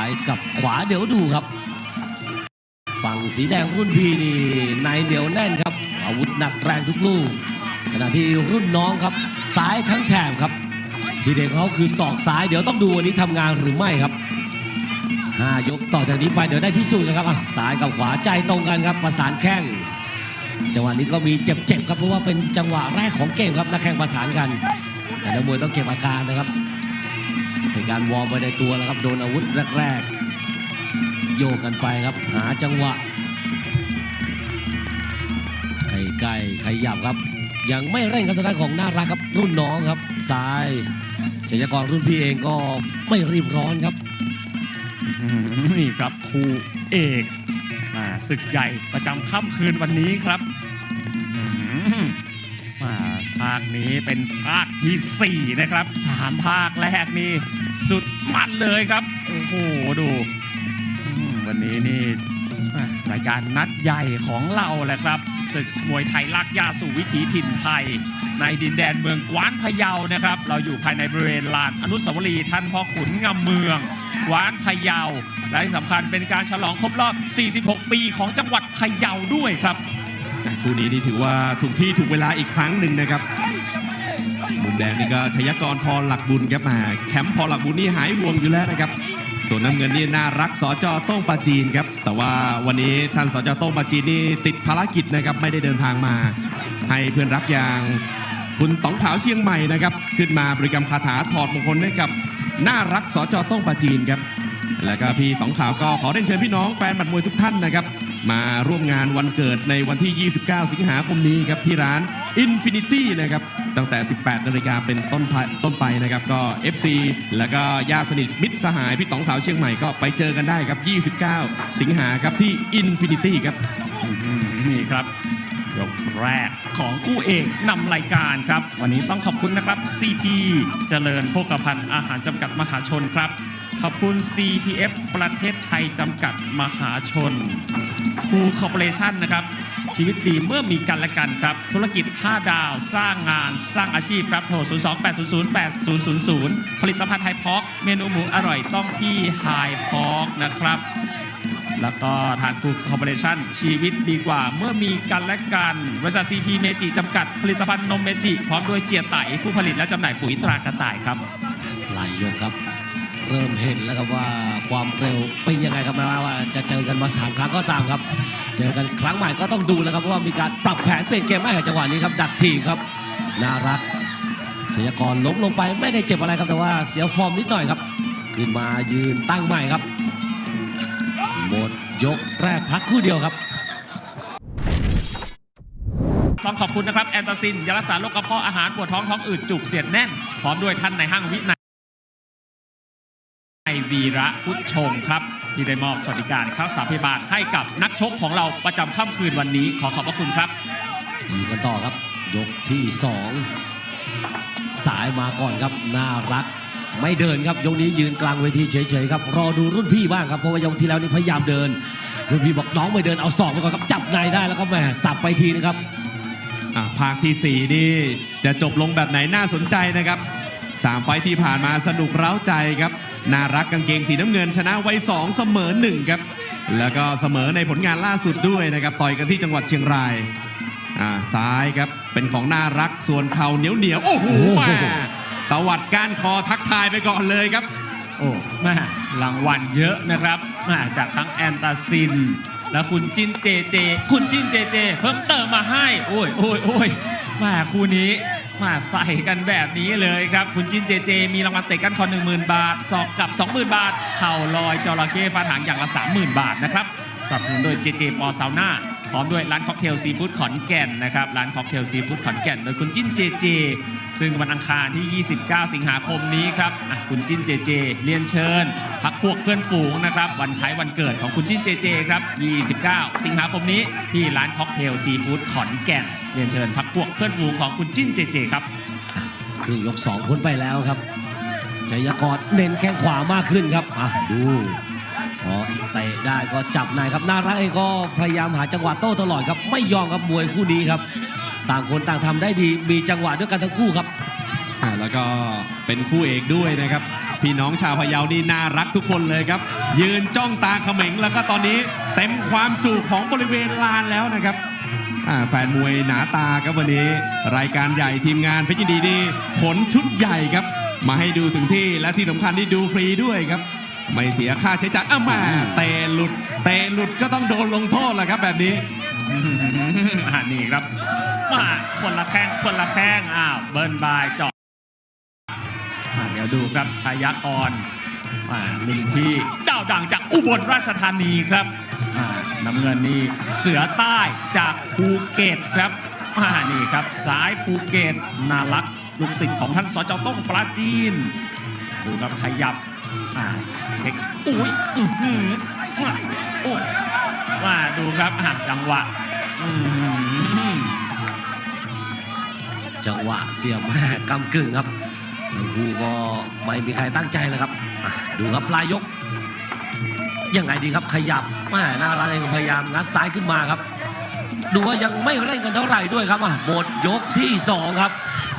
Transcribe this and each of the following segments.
ายกับขวาเดี๋ยวดูครับ ฝั่งสีแดงรุ่นพี่นี่ในเหนียวแน่นครับ อาวุธหนักแรงทุกลูกขณะที่รุ่นน้องครับซ้ายทั้งแถบครับ ที่เด็กเขาคือศอกซ้ายเดี๋ยวต้องดูวันนี้ทำงานหรือไม่ครับห้ายกต่อจากนี้ไปเดี๋ยวได้พิสูจน์นะครับอะซ้ายกับขวาใจตรงกันครับประสานแข้งจังหวะนี้ก็มีเจ็บๆครับเพราะว่าเป็นจังหวะแรกของเกมครับนักแข่งประสานกัน แต่นักมวยต้องเก็บอาการนะครับ เป็นการวอร์มไปในตัวแล้วครับโดนอาวุธแรกๆ โยกกันไปครับหาจังหวะใกล้ๆขยับครับ ยังไม่เร่งครับทางด้านของน่ารักครับรุ่นน้องครับซ้ายชัยกรรุ่นพี่เองก็ไม่รีบร้อนครับอืมนี่ครับครูเอกมาศึกใหญ่ประจำค่ำคืนวันนี้ครับาคนี้เป็นภาคที่ 4 นะครับสามภาคแรกนี่สุดมันเลยครับ โอ้โห ดูอืมวันนี้นี่อะรายการนัดใหญ่ของเราแหละครับศึกมวยไทยลากยาสู่วิถีถิ่นไทย ในดินแดนเมืองกวานพะเยานะครับ เราอยู่ภายในบริเวณลานอนุสาวรีย์ท่านพ่อขุนงำเมืองกวานพะเยา และที่สำคัญเป็นการฉลองครบรอบ 46 ปีของจังหวัดพะเยาด้วยครับแต่ คู่นี้นี่ถือว่าถูกที่ถูกเวลาอีกครั้งหนึ่งนะครับ มุมแดงนี่ก็ชยกรพรหลักบุญครับมาแคมป์พรหลักบุญนี่หายห่วงอยู่แล้วนะครับ ส่วนน้ำเงินนี่น่ารักสจโต้งปาจีนครับ แต่ว่าวันนี้ท่านสจโต้งปาจีนนี่ติดภารกิจนะครับไม่ได้เดินทางมา ให้เพื่อนรักอย่างคุณต๋องขาวเชียงใหม่นะครับ ขึ้นมาบริกรรมคาถาถอดมงคลให้กับน่ารักสจโต้งปาจีนครับ แล้วก็พี่ต๋องขาวก็ขอเรียนเชิญพี่น้องแฟนบัตรมวยทุกท่านนะครับ มาร่วมงานวันเกิดในวันที่ 29 สิงหาคมนี้ครับที่ร้าน Infinity นะครับตั้งแต่ 18 นาฬิกาเป็นต้นไปต้นไปนะครับก็ FC แล้วก็ญาติสนิทมิตรสหาย พี่ต๋องขาวเชียงใหม่ก็ไปเจอกันได้ครับ 29 สิงหาครับที่ Infinity ครับนี่ครับยกแรกของคู่เอกนำรายการครับ วันนี้ต้องขอบคุณนะครับ CP เจริญโภคภัณฑ์อาหารจำกัดมหาชนครับ ขอบคุณ CPF ประเทศไทยจำกัดมหาชน คูคอร์ปอเรชั่นนะครับ ชีวิตดีเมื่อมีกันและกันครับ ธุรกิจ 5 ดาว สร้างงาน สร้างอาชีพครับโทร 028008000 ผลิตภัณฑ์ไฮพอกเมนูหมูอร่อยต้องที่ไฮพอกนะครับ แล้วก็ทางคูคอร์ปอเรชั่นชีวิตดีกว่าเมื่อมีกันและกันบริษัทซีพีเมจิจำกัด ผลิตภัณฑ์นมเมจิพร้อมด้วยเจียไตผู้ผลิตและจำหน่ายปุ๋ยตรากระต่ายครับ หลายยกครับ เริ่มเห็นแล้วครับว่าความเร็วเป็นยังไงครับแม้ว่าจะเจอกันมาสามครั้งก็ตามครับ เจอกันครั้งใหม่ก็ต้องดูแล้วครับเพราะว่ามีการปรับแผนเปลี่ยนเกมไม่จังหวะนี้ครับดักทีมครับน่ารักชยากรล้มลงไปไม่ได้เจ็บอะไรครับแต่ว่าเสียฟอร์มนิดหน่อยครับขึ้นมายืนตั้งใหม่ครับหมดยกแรกพักคู่เดียวครับต้องขอบคุณนะครับแอนตาซินยารักษาโรคกระเพาะอาหารปวดท้องท้องอืดจุกเสียดแน่นพร้อมด้วยท่านในห้างวิน วีระพุทธชงครับ ที่ได้มอบสวัสดิการค่ารักษาพยาบาลให้กับนักชกของเราประจำค่ำคืนวันนี้ขอขอบพระคุณครับอยู่กันต่อครับ ยกที่สองสายมาก่อนครับน่ารัก ไม่เดินครับยกนี้ยืนกลางเวทีเฉยๆครับรอดูรุ่นพี่บ้างครับเพราะว่ายกที่แล้วนี่พยายามเดิน รุ่นพี่บอกน้องไม่เดินเอาศอกไปก่อนครับจับในได้แล้วก็แหมสับไปทีนะครับอะภาคทีสี่4นี่จะจบลงแบบไหนน่าสนใจนะครับสามไฟท์ที่ผ่านมาสนุกเร้าใจครับ น่ารักกางเกงสีน้ำเงิน ชนะไว้2เสมอ1ครับ แล้วก็เสมอในผลงานล่าสุดด้วยนะครับ ต่อยกันที่จังหวัดเชียงรายอ่าซ้ายครับเป็นของน่ารักส่วนเข่าเหนียวเหนียวๆโอ้โหโอ้โหแม่ตวัดก้านคอทักทายไปก่อนเลยครับ โอ้แม่รางวัลเยอะนะครับแม่จากทั้งแอนตาซิน และคุณจิ้นเจเจ คุณจิ้นเจเจ เพิ่มเติมมาให้ โอ้ยโอ้ยโอ้ยแม่คู่นี้ มาใส่กันแบบนี้เลยครับ คุณจิ้นเจเจ มีรางวัลเตะกันคอ10,000 บาทสอกกับ 20,000 บาท เข่าลอยจระเข้ฟันหางอย่างละ 30,000 บาทนะครับสนับสนุนโดยเจเจปอซาวน่าพร้อมด้วยร้านค็อกเทลซีฟู้ดขอนแก่นนะครับร้านค็อกเทลซีฟู้ดขอนแก่น โดยคุณจิ้นเจเจ ซึ่งวันอังคารที่ 29 สิงหาคมนี้ครับคุณจิ้นเจเจ เรียนเชิญ พักพวกเพื่อนฝูงนะครับวันคล้ายวันเกิดของคุณจิ้นเจเจครับ 29 สิงหาคมนี้ที่ร้านค็อกเทลซีฟู้ดขอนแก่น เรียนเชิญพักพวกเพื่อนฝูงของคุณจิ้นเจเจครับครึ่งยกสองพ้นไปแล้วครับชัยกรเน้นแข้งขวามากขึ้นครับอะดูพอเตะได้ก็จับในครับน่ารักเองก็พยายามหาจังหวะโต้ตลอดครับ ไม่ยอมครับมวยคู่นี้ครับ ต่างคนต่างทำได้ดีมีจังหวะด้วยกันทั้งคู่ครับอ่าแล้วก็เป็นคู่เอกด้วยนะครับ พี่น้องชาวพะเยานี่น่ารักทุกคนเลยครับ ยืนจ้องตาเขม็งแล้วก็ตอนนี้เต็มความจุของบริเวณลานแล้วนะครับอ่า แฟนมวยหนาตาครับวันนี้ รายการใหญ่ทีมงานเพชรยินดีดีขนชุดใหญ่ครับ มาให้ดูถึงที่และที่สำคัญที่ดูฟรีด้วยครับ ไม่เสียค่าใช้จ่ายอ้ามาเตะหลุด เตะหลุดก็ต้องโดนลงโทษแหละครับแบบนี้อ่านี่ครับมาคนละแข้งคนละแข้งอ้าวเบิร์นบายจอ่าเดี๋ยวดูครับชายากอ่าหนึ่งที่ดาวดังจากอุบลราชธานีครับ อ่าน้ำเงินนี่เสือใต้จากภูเก็ตครับอ่านี่ครับซ้ายภูเก็ตน่ารักลูกศิษย์ของท่านสจต้องปราจีนดูครับขยับอ่าเช็คอุ้ยอือหือว่าโอ้ว่าดูครับอ่าจังหวะจังหวะเสียบแม่กำกึ่งครับทั้งคู่ก็ไม่มีใครตั้งใจเลยครับ ดูครับปลายยก ยังไงดีครับขยับแม่น่ารักเองพยายามงัดซ้ายขึ้นมาครับ ดูว่ายังไม่เร่งกันเท่าไหร่ด้วยครับอะหมดยกที่สองครับ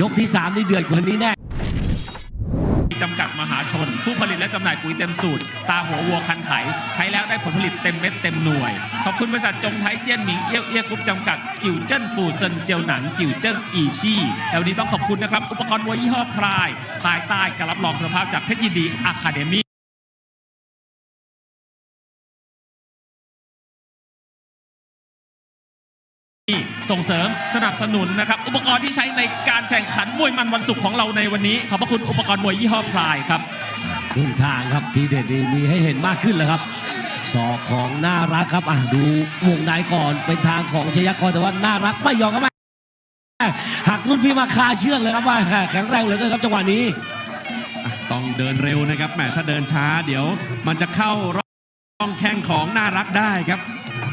ยกที่สามนี่เดือดกว่านี้แน่จำกัดมหาชน ผู้ผลิตและจำหน่ายปุ๋ยเต็มสูตร ตาหัววัวคันไถ ใช้แล้วได้ผลผลิตเต็มเม็ดเต็มหน่วย ขอบคุณบริษัทจงไทยเจี้ยนหมิงเอี้ยวเอี้ยกรุ๊ปจำกัด กิวเจิ้นปูเซินเจียวหนัง กิวเจิ้นอีชี่แล้ววันนี้ต้องขอบคุณนะครับ อุปกรณ์มวยยี่ห้อพราย ภายใต้การรับรองคุณภาพจากเพชรยินดีอะคาเดมี่ ส่งเสริมสนับสนุนนะครับ อุปกรณ์ที่ใช้ในการแข่งขันมวยมันวันศุกร์ของเราในวันนี้ ขอบพระคุณอุปกรณ์มวยยี่ห้อพรายครับครึ่งทางครับทีเด็ดนี่มีให้เห็นมากขึ้นแล้วครับศอกของน่ารักครับอะดูวงในก่อนเป็นทางของชยากรแต่ว่าน่ารักไม่ยอมครับแม่หักรุ่นพี่มาคาเชือกเลยครับว่าแข็งแรงเหลือเกินครับจังหวะนี้อะต้องเดินเร็วนะครับแหมถ้าเดินช้าเดี๋ยว มันจะเข้าร่องแข้งของน่ารักได้ครับ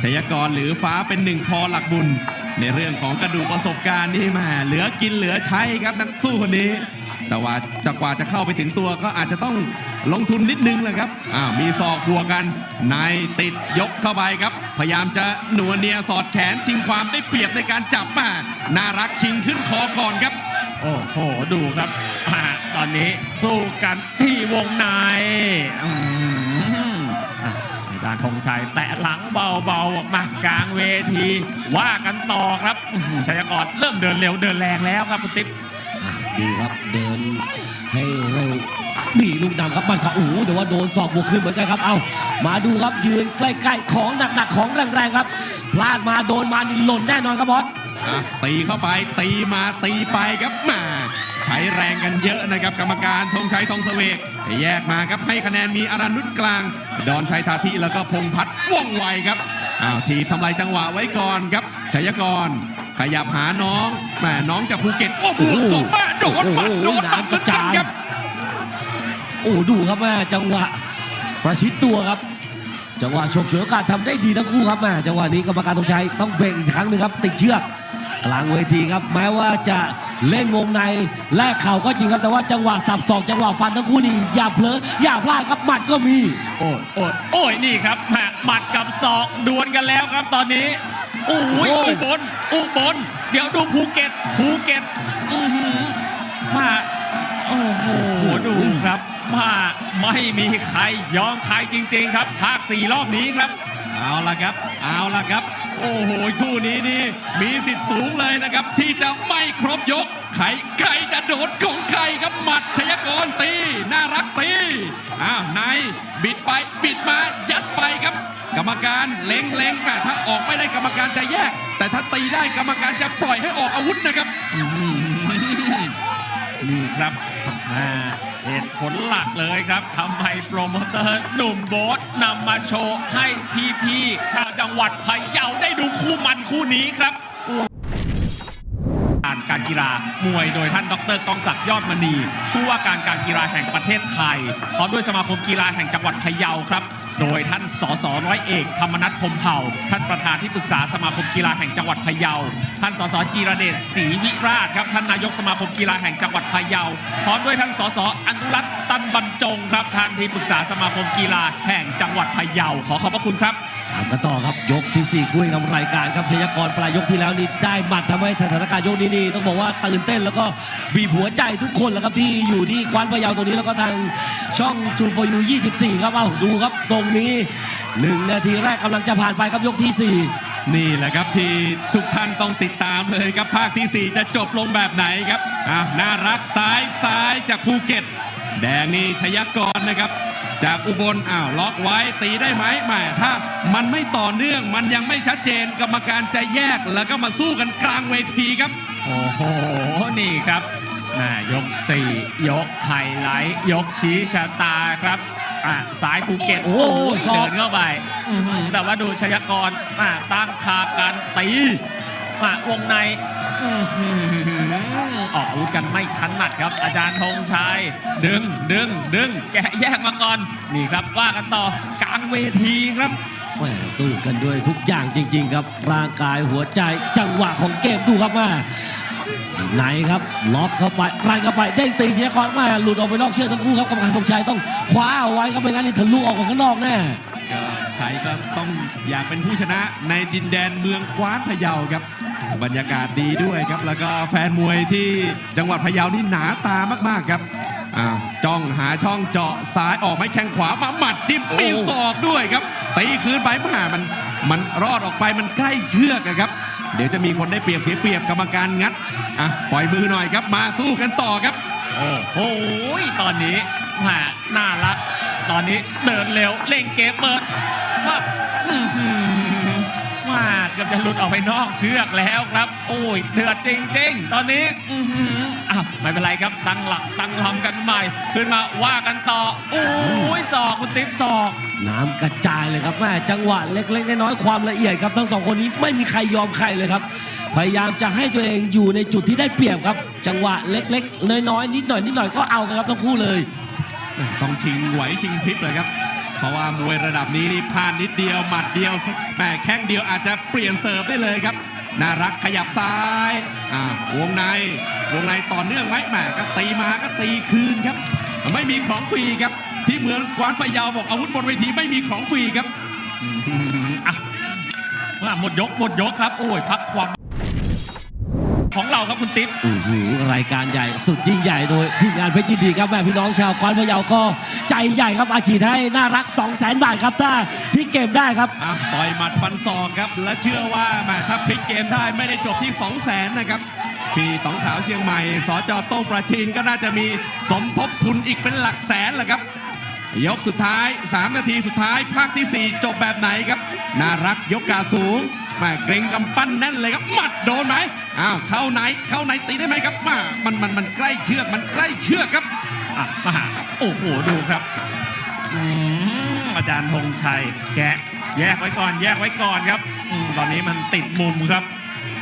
ชัยกรหรือฟ้าเป็นหนึ่งพอหลักบุญ ในเรื่องของกระดูกประสบการณ์นี่แมาเหลือกินเหลือใช้ครับนักสู้คนนี้ แต่ว่าจะกว่าจะเข้าไปถึงตัวก็อาจจะต้องลงทุนนิดนึงแหละครับอ้าวมีศอกบวกกันในติดยกเข้าไปครับ พยายามจะหนัวเนียสอดแขนชิงความได้เปรียบในการจับมาน่ารักชิงขึ้นคอก่อนครับ โอ้โหดูครับ ตอนนี้สู้กันที่วงในอืม ในด้านธงชัยแตะหลังเบาๆออกมากลางเวที ว่ากันต่อครับอื้อหือชัยกรเริ่มเดินเร็วเดินแรงแล้วครับคุณติ๊บดูครับเดินให้เร็วมีลูกดำครับมันเขาโอ้โหแต่ว่าโดนศอกบวกขึ้นเหมือนกันครับ เอามาดูครับยืนใกล้ๆของหนักๆของแรงๆครับ พลาดมาโดนมานี่หล่นแน่นอนครับบอสอะตีเข้าไปตีมาตีไปครับแหมาใช้แรงกันเยอะนะครับ กรรมการธงชัยทองเสวกแยกมาครับให้คะแนนมีอารันนุชกลาง ดอนชัยทาทิแล้วก็พงพัฒน์ว่องไวครับอ้าวทีทำลายจังหวะไว้ก่อนครับชัยกร ขยับหาน้องแหมน้องจากภูเก็ตโอ้บวกสองมาโดนหมัดโดนหมัดเหมือนกันครับโอ้ดูครับแม่จังหวะประชิดตัวครับจังหวะฉกเฉวยโอกาสทำได้ดีทั้งคู่ครับแม่จังหวะนี้กรรมการตรงชัยต้องเบรกอีกครั้งหนึ่งครับติดเชือก กลางเวทีครับ แม้ว่าจะเล่นวงในแลกเข่าก็จริงครับแต่ว่าจังหวะสับศอกจังหวะฟันทั้งคู่นี่อย่าเผลออย่าพลาดครับหมัดก็มี โอ้ยโอ้ยโอ้ยนี่ครับแหม่หมัดกับศอกดวลกันแล้วครับตอนนี้โอ้ยโอ้ย อุบลอุบลเดี๋ยวดูภูเก็ตภูเก็ตอื้อหือมาโอ้โหดูครับมาไม่มีใครยอมใครจริง ๆ ครับภาคสี่รอบนี้ครับ เอาละครับ เอาละครับ โอ้โหคู่นี้นี่มีสิทธิ์สูงเลยนะครับ ที่จะไม่ครบยกใครใครจะโดดของใครครับหมัดชยกรตี น่ารักตีอ้าวในบิดไปบิดมายัดไปครับ กรรมการเล็งเล็งแม่ถ้าออกไม่ได้กรรมการจะแยก แต่ถ้าตีได้กรรมการจะปล่อยให้ออกอาวุธนะครับ นี่ครับอ่าเหตุผลหลักเลยครับทำให้โปรโมเตอร์หนุ่มโบ๊ทนำมาโชว์ให้พี่ๆชาวจังหวัดพะเยาได้ดูคู่มันคู่นี้ครับการการกีฬามวยโดยท่านดรกองศักดิ์ยอดมณีผู้ว่าการการกีฬาแห่งประเทศไทยพร้อมด้วยสมาคมกีฬาแห่งจังหวัดพะเยาครับ โดยท่านสสร้อยเอกธรรมนัฐพมเผ่า ท่านประธานที่ปรึกษาสมาคมกีฬาแห่งจังหวัดพะเยา ท่านสสจีรเดชศรีวิราชครับท่านนายกสมาคมกีฬาแห่งจังหวัดพะเยา พร้อมด้วยท่านสสอนุรัตน์ตันบรรจงครับท่านที่ปรึกษาสมาคมกีฬาแห่งจังหวัดพะเยา ขอขอบพระคุณครับ ตามกันต่อครับยกที่ 4คู่เอกนำรายการครับพยากรปลายยกที่แล้วนี่ได้หมัดทำให้สถานการณ์ยกนี้นี่ต้องบอกว่าตื่นเต้นแล้วก็บีบหัวใจทุกคนแหละครับที่อยู่ที่กวานพะเยาตรงนี้แล้วก็ทางช่องจูโฟยู24 ครับเอาดูครับตรงนี้หนึ่งนาทีแรกกำลังจะผ่านไปครับยกที่สี่นี่แหละครับที่ทุกท่านต้องติดตามเลยครับภาคที่ 4 จะจบลงแบบไหนครับอะน่ารักซ้ายซ้ายจากภูเก็ต แดงนี่ชยกรนะครับ จากอุบลอ้าวล็อกไว้ตีได้ไหมแหม่ถ้ามันไม่ต่อเนื่องมันยังไม่ชัดเจนกรรมการจะแยกแล้วก็มาสู้กันกลางเวทีครับ โอ้โห นี่ครับแม่ยก 4 ยกไฮไลท์ยกชี้ชะตาครับอะซ้ายภูเก็ตโอ้โหศอกเดินเข้าไปอื้อหือแต่ว่าดูชยากรอะตั้งคาการตีอะวงใน อื้อหือออกอาวุธกันไม่ทันหนัดครับ อาจารย์ธงชัย ดึงดึงดึงแกะแยกมาก่อน นี่ครับว่ากันต่อกลางเวทีครับแหม่สู้กันด้วยทุกอย่างจริง ๆ ครับ ร่างกายหัวใจจังหวะของเกมดูครับว่าไหนครับล็อกเข้าไปรันเข้าไปเด้งตีเชียร์คอนมาหลุดออกไปนอกเชือกทั้งคู่ครับกรรมการธงชัยต้องคว้าเอาไว้ครับไม่งั้นนี่ทะลุออกมาข้างนอกแน่ก็ใครก็ต้องอยากเป็นผู้ชนะในดินแดนเมืองกวานพะเยาครับ บรรยากาศดีด้วยครับ แล้วก็แฟนมวยที่จังหวัดพะเยานี่หนาตามากๆครับอ้าวจ้องหาช่องเจาะซ้ายออกไม้แข้งขวามาหมัดจิ้มปีนศอกด้วยครับตีคืนไปมามันมันรอดออกไปมันใกล้เชือกอะครับ เดี๋ยวจะมีคนได้เปรียบเสียเปรียบกรรมการงัดอะปล่อยมือหน่อยครับ มาสู้กันต่อครับ โอ้โห ตอนนี้แหมน่ารัก ตอนนี้เดินเร็วเล่งเกมเปิดว่าอื้อหือ ว่าเกือบจะหลุดออกไปนอกเชือกแล้วครับ โอ้ยเดือดจริง ๆ ตอนนี้อื้อหืออ้าวไม่เป็นไรครับตั้งหลักตั้งลำกันใหม่ ขึ้นมาว่ากันต่อโอ้ยศอกคุณติ๊บศอก น้ำกระจายเลยครับแม่จังหวะเล็กๆน้อยๆความละเอียดครับทั้งสองคนนี้ไม่มีใครยอมใครเลยครับ พยายามจะให้ตัวเองอยู่ในจุดที่ได้เปรียบครับ จังหวะเล็กๆน้อยๆนิดหน่อยนิดหน่อยก็เอากันครับทั้งคู่เลยต้องชิงไหวชิงพลิบเลยครับเพ ราะว่ามวยระดับนี้นี่พลาดนิดเดียวหมัดเดียวแหมแข้งเดียวอาจจะเปลี่ยนเสิร์ฟได้เลยครับน่ารักขยับซ้ายอ่าวงในวงในต่อเนื่องไหมแหมก็ตีมาก็ตีคืนครับ ไม่มีของฟรีครับ ที่เมืองกวานพะเยาบอกอาวุธบนเวทีไม่มีของฟรีครับอะหมดยกหมดยกครับ โอ้ยพักความ ของเราครับคุณติ๊บอื้อหือรายการใหญ่สุดยิ่งใหญ่โดยทีมงานเพชรยินดีครับแม่พี่น้องชาวกวานพะเยาก็ใจใหญ่ครับอาชีพให้น่ารัก 2 0 0 0 0 0 บาทครับถ้าพี่เกมได้ครับ อะต่อยหมัดฟันศอกครับ และเชื่อว่าแหมถ้าพลิกเกมได้ไม่ได้จบที่ 2 0 0แสนนะครับ พี่ต๋องขาวเชียงใหม่สจโต้งประชินก็น่าจะมีสมทบทุนอีกเป็นหลักแสนแหละครับ ยกสุดท้าย 3 นาทีสุดท้ายภาคทีสี่4 จบแบบไหนครับ น่ารักยกกาสูง แมาเกรงกำปั้นแน่นเลยครับหมัดโดนไหมอ้าวเข้าไหนเข้าไหนตีได้ไหมครับมามันมันมันใกล้เชือกมันใกล้เชือกครับอะมาโอ้โหดูครับอืมอาจารย์ธงชัย แกะแยกไว้ก่อน แยกไว้ก่อนครับอืมตอนนี้มันติดมุมครับ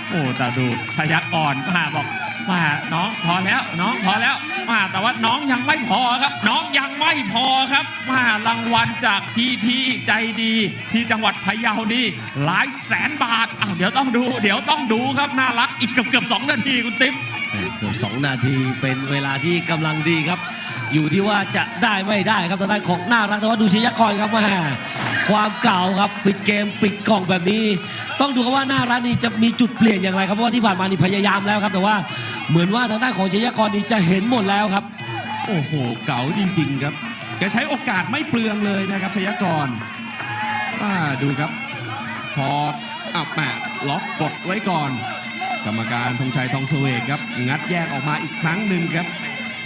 โอ้แต่ดูพยักอ่อนมาบอก มาน้องพอแล้วน้องพอแล้วมาแต่ว่าน้องยังไม่พอครับ น้องยังไม่พอครับมารางวัลจากพี่พี่ๆใจดี ที่จังหวัดพะเยานี่หลายแสนบาทอ้าวเดี๋ยวต้องดู เดี๋ยวต้องดูครับน่ารักอีกเกือบเกือบสองนาทีคุณติ๊บเกือบ2นาทีเป็นเวลาที่กำลังดีครับ อยู่ที่ว่าจะได้ไม่ได้ครับทางด้นของน่ารักแต่ว่าดูชยากรครับมาความเก่าครับปิดเกมปิดกล่องแบบนี้ ต้องดูครับว่าน่ารักนี่จะมีจุดเปลี่ยนอย่างไรครับเพราะว่าที่ผ่านมานี่พยายามแล้วครับ แต่ว่า เหมือนว่าทางด้านของชยากรนี่จะเห็นหมดแล้วครับ โอ้โห เก๋าจริง ๆ ครับแกใช้โอกาสไม่เปลืองเลยนะครับชยากรอ่าดูครับ พออะแหมล็อกกดไว้ก่อน กรรมการธงชัยทองเสวกครับ งัดแยกออกมาอีกครั้งหนึ่งครับ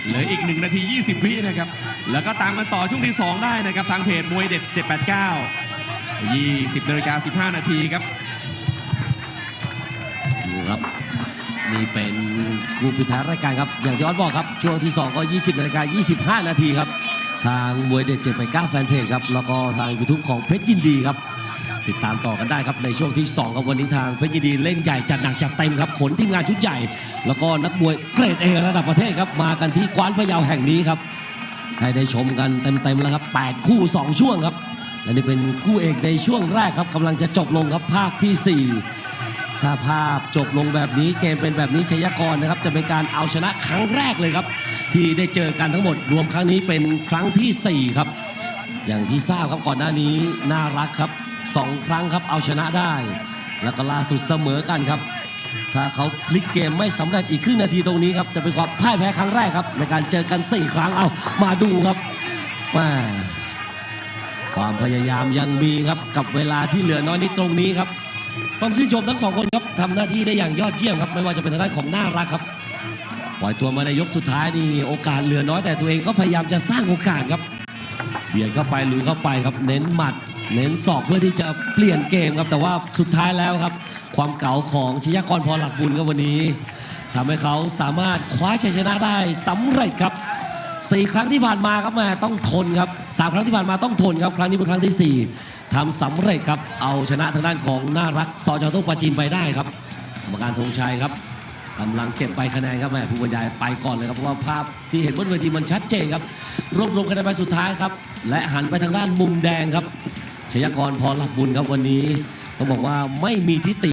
เหลืออีก 1 นาที 20 วินะครับ แล้วก็ตามกันต่อช่วงที่ 2 ได้นะครับ ทางเพจมวยเด็ด 789 20นาฬิกา15 นาทีครับดูครับ นี่เป็นคู่ปิดท้ายรายการครับ อย่างที่ออสบอกครับ ช่วงที่ 2 ก็ 20นาฬิกา25 นาทีครับ ทางมวยเด็ด7 8 9แฟนเพจครับ แล้วก็ทางยูทูบของเพชรยินดีครับ ติดตามต่อกันได้ครับในช่วงที่ 2 ครับวันนี้ทางเพชรยินดีเล่นใหญ่จัดหนักจัดเต็มครับขนทีมงานชุดใหญ่ แล้วก็นักมวยเกรดเอระดับประเทศครับมากันที่กวานพะเยาแห่งนี้ครับให้ได้ชมกันเต็มๆแล้วครับ 8 คู่ 2 ช่วงครับและนี่เป็นคู่เอกในช่วงแรกครับกำลังจะจบลงครับภาคทีสี่4 ถ้าภาพจบลงแบบนี้เกมเป็นแบบนี้ชัยกรนะครับ จะเป็นการเอาชนะครั้งแรกเลยครับ ที่ได้เจอกันทั้งหมดรวมครั้งนี้เป็นครั้งทีสี่4 ครับ อย่างที่ทราบครับก่อนหน้านี้น่ารักครับสองครั้งครับเอาชนะได้ แล้วก็ล่าสุดเสมอกันครับ ถ้าเขาพลิกเกมไม่สำเร็จอีกครึ่งนาทีตรงนี้ครับจะเป็นความพ่ายแพ้ครั้งแรกครับ ในการเจอกัน 4 ครั้งเอามาดูครับมาความพยายามยังมีครับกับเวลาที่เหลือน้อยนิดตรงนี้ครับ ต้องชื่นชมทั้งสองคนครับทำหน้าที่ได้อย่างยอดเยี่ยมครับ ไม่ว่าจะเป็นทางด้านของน่ารักครับ ปล่อยตัวมาในยกสุดท้ายนี่โอกาสเหลือน้อยแต่ตัวเองก็พยายามจะสร้างโอกาสครับเบียดเข้าไปลุยเข้าไปครับ เน้นหมัด เน้นศอกเพื่อที่จะเปลี่ยนเกมครับ แต่ว่าสุดท้ายแล้วครับ ความเก๋าของชยากรพรหลักบุญครับวันนี้ทำให้เขาสามารถคว้าชัยชนะได้สำเร็จครับสี่ครั้งที่ผ่านมาครับม่ต้องทนครับสามครั้งที่ผ่านมาต้องทนครับ ครั้งนี้เป็นครั้งที่สี่ ทำสำเร็จครับ เอาชนะทางด้านของน่ารักสจตุกปาจีนไปได้ครับกรรมการธงชัยครับกำลังเก็บใบคะแนนครับแม่ผู้บรรยายไปก่อนเลยครับเพราะว่าภาพที่เห็นบนเวทีมันชัดเจนครับ รวบรวมคะแนนไปสุดท้ายครับ และหันไปทางด้านมุมแดงครับชยกรพรหลักบุญครับวันนี้ต้องบอกว่าไม่มีทิฏฐิ